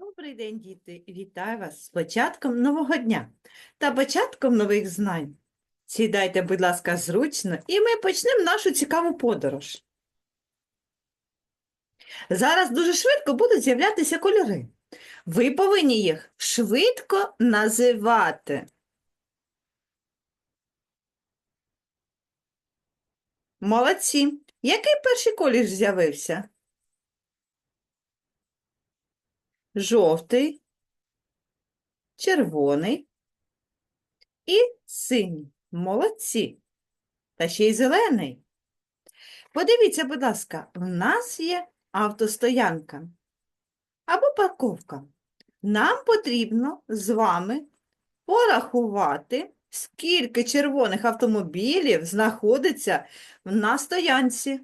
Добрий день, діти! Вітаю вас з початком нового дня та початком нових знань. Сідайте, будь ласка, зручно, і ми почнемо нашу цікаву подорож. Зараз дуже швидко будуть з'являтися кольори. Ви повинні їх швидко називати. Молодці! Який перший колір з'явився? Жовтий, червоний і синій. Молодці. Та ще й зелений. Подивіться, будь ласка, в нас є автостоянка або парковка. Нам потрібно з вами порахувати, скільки червоних автомобілів знаходиться на стоянці.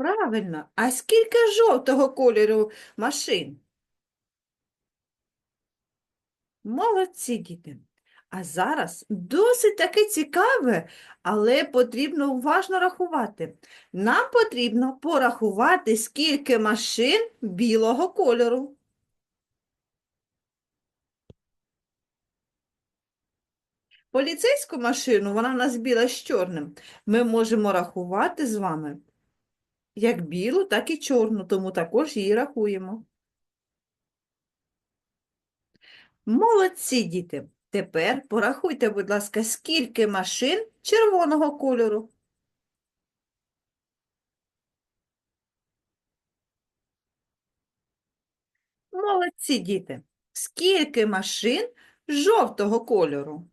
Правильно. А скільки жовтого кольору машин? Молодці, діти. А зараз досить таки цікаве, але потрібно уважно рахувати. Нам потрібно порахувати, скільки машин білого кольору. Поліцейську машину, вона в нас біла з чорним, ми можемо рахувати з вами як білу, так і чорну, тому також її рахуємо. Молодці, діти! Тепер порахуйте, будь ласка, скільки машин червоного кольору. Молодці, діти! Скільки машин жовтого кольору?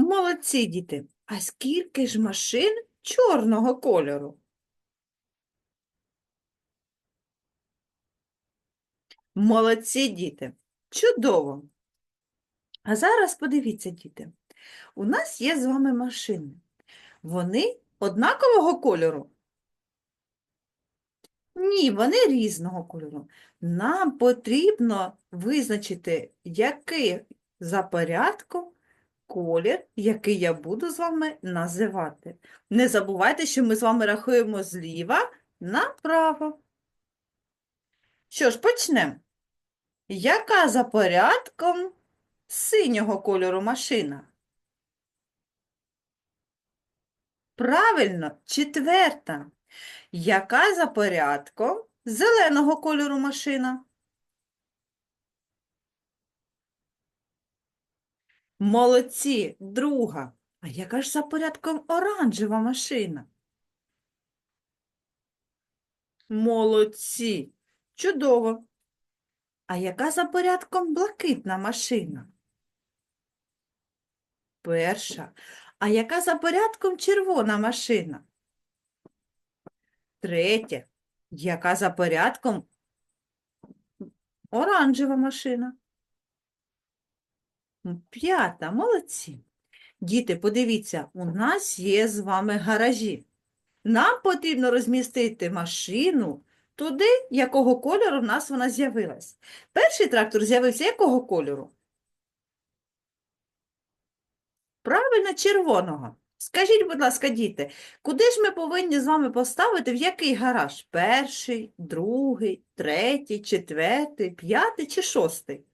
Молодці, діти! А скільки ж машин чорного кольору? Молодці, діти! Чудово! А зараз подивіться, діти, у нас є з вами машини. Вони однакового кольору? Ні, вони різного кольору. Нам потрібно визначити, який за порядком колір, який я буду з вами називати. Не забувайте, що ми з вами рахуємо зліва направо. Що ж, почнемо. Яка за порядком синього кольору машина? Правильно, четверта. Яка за порядком зеленого кольору машина? Молодці, друга. А яка ж за порядком оранжева машина? Молодці, чудово. А яка за порядком блакитна машина? Перша. А яка за порядком червона машина? Третя. Яка за порядком оранжева машина? М, П'ята, молодці. Діти, подивіться, у нас є з вами гаражі. Нам потрібно розмістити машину туди, якого кольору в нас вона з'явилась. Перший трактор з'явився якого кольору? Правильно, червоного. Скажіть, будь ласка, діти, куди ж ми повинні з вами поставити в який гараж? Перший, другий, третій, четвертий, п'ятий чи шостий?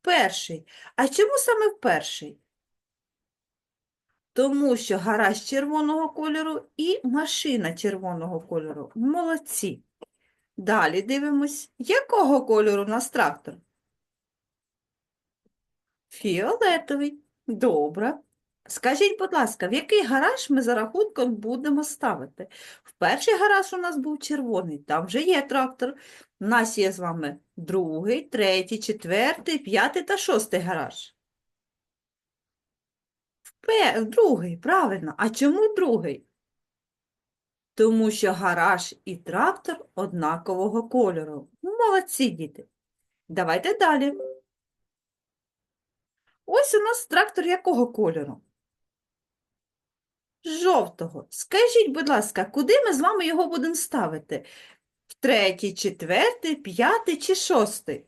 В перший. А чому саме в перший? Тому що гараж червоного кольору і машина червоного кольору. Молодці. Далі дивимось, якого кольору у нас трактор? Фіолетовий. Добре. Скажіть, будь ласка, в який гараж ми за рахунком будемо ставити? В перший гараж у нас був червоний, там вже є трактор. У нас є з вами другий, третій, четвертий, п'ятий та шостий гараж. В другий, правильно. А чому другий? Тому що гараж і трактор однакового кольору. Молодці, діти. Давайте далі. Ось у нас трактор якого кольору? Жовтого. Скажіть, будь ласка, куди ми з вами його будемо ставити? В третій, четвертий, п'ятий чи шостий?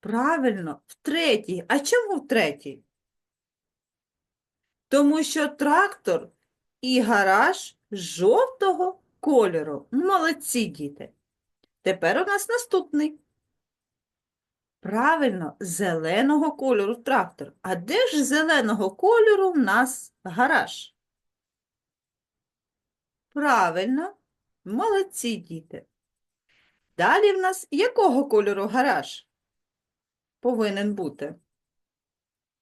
Правильно, в третій. А чому в третій? Тому що трактор і гараж жовтого кольору. Молодці, діти. Тепер у нас наступний. Правильно, зеленого кольору трактор. А де ж зеленого кольору в нас гараж? Правильно, молодці діти. Далі в нас якого кольору гараж повинен бути?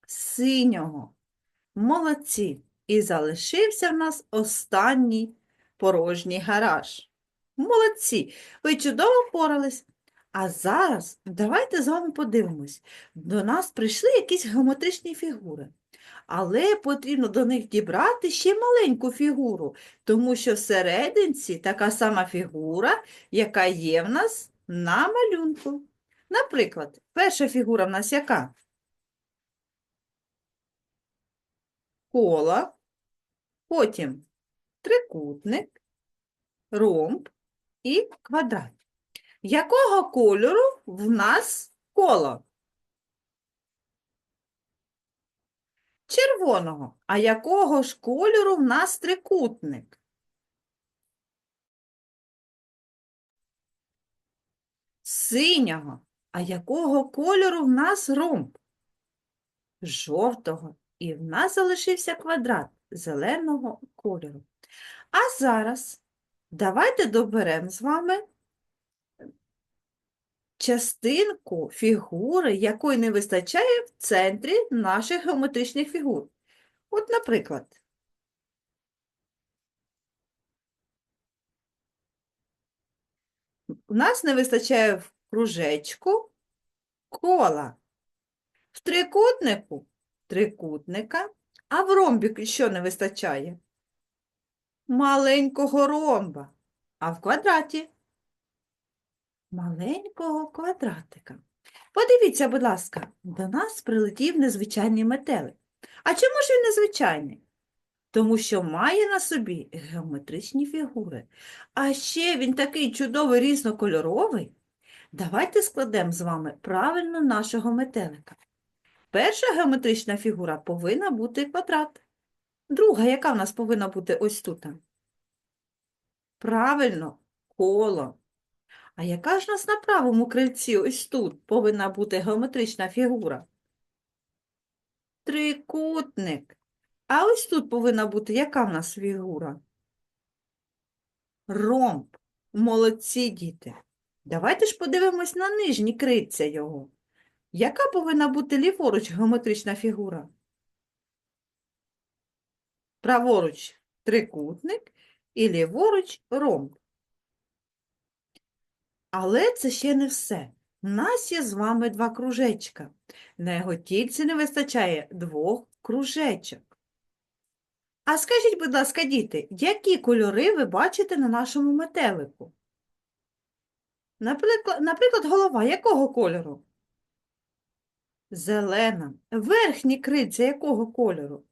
Синього. Молодці. І залишився в нас останній порожній гараж. Молодці, ви чудово впорались. А зараз давайте з вами подивимось. До нас прийшли якісь геометричні фігури. Але потрібно до них дібрати ще маленьку фігуру, тому що всерединці така сама фігура, яка є в нас на малюнку. Наприклад, перша фігура в нас яка? Коло, потім трикутник, ромб і квадрат. Якого кольору в нас коло? Червоного. А якого ж кольору в нас трикутник? Синього. А якого кольору в нас ромб? Жовтого. І в нас залишився квадрат зеленого кольору. А зараз давайте доберемо з вами частинку фігури, якої не вистачає в центрі наших геометричних фігур. От, наприклад, у нас не вистачає в кружечку кола, в трикутнику трикутника, а в ромбі що не вистачає? Маленького ромба, а в квадраті маленького квадратика. Подивіться, будь ласка, до нас прилетів незвичайний метелик. А чому ж він незвичайний? Тому що має на собі геометричні фігури. А ще він такий чудовий різнокольоровий. Давайте складемо з вами правильно нашого метелика. Перша геометрична фігура повинна бути квадрат. Друга, яка в нас повинна бути ось тут? Правильно, коло. А яка ж нас на правому крильці ось тут повинна бути геометрична фігура? Трикутник. А ось тут повинна бути яка в нас фігура? Ромб. Молодці діти. Давайте ж подивимось на нижні крильця його. Яка повинна бути ліворуч геометрична фігура? Праворуч трикутник і ліворуч ромб. Але це ще не все. У нас є з вами два кружечка. На його тільці не вистачає двох кружечок. А скажіть, будь ласка, діти, які кольори ви бачите на нашому метелику? Наприклад, наприклад, голова якого кольору? Зелена. Верхні крильця якого кольору?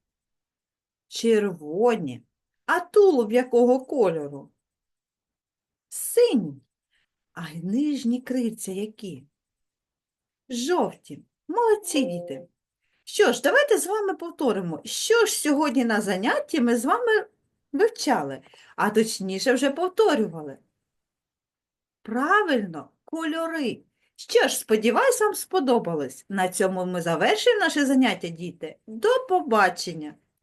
Червоні. А тулуб якого кольору? Синій. А нижні крильця які? Жовті. Молодці діти. Що ж, давайте з вами повторимо, що ж сьогодні на занятті ми з вами вивчали, а точніше вже повторювали. Правильно, кольори. Що ж, сподіваюсь, вам сподобалось. На цьому ми завершуємо наше заняття, діти. До побачення!